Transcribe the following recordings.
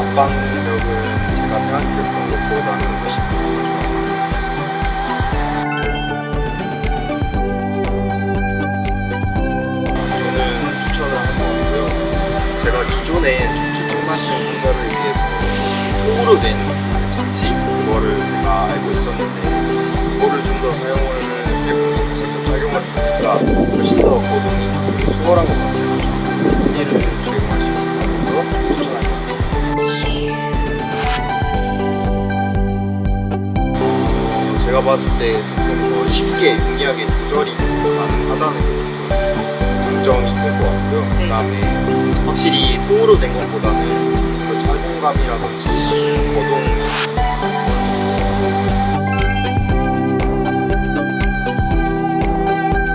압박력은 제가 생각했던 것보다는 훨씬 더 좋아요. 저는 추천을 할것 같고요. 제가 기존에 척추 측만증 환자를 위해서 통으로 된 장치 그거를 제가 알고 있었는데 그거를 좀 더 사용을 해보니까 직접 작용을 해보니까 훨씬 더 거동이 수월한 것 같아가지고 이를 적용할 수 있을 것 같아서 제가 봤을 때 조금 더 쉽게 용이하게 조절이 좀 가능하다는 게 조금 장점이 될 것 같고요. 그 다음에 확실히 통으로 된 것보다는 그 착용감이라든지 거동이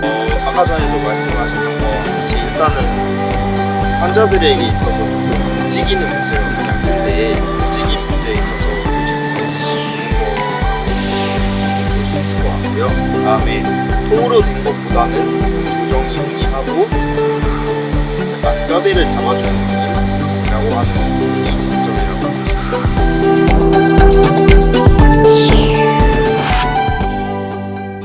어, 아까 전에도 말씀하신 것 같이 일단은 환자들에게 있어서 조금 움직이는 문제가 같고요. 그 다음에 통으로 된 것보다는 좀 조정이 용이하고 약간 뼈대를 잡아주는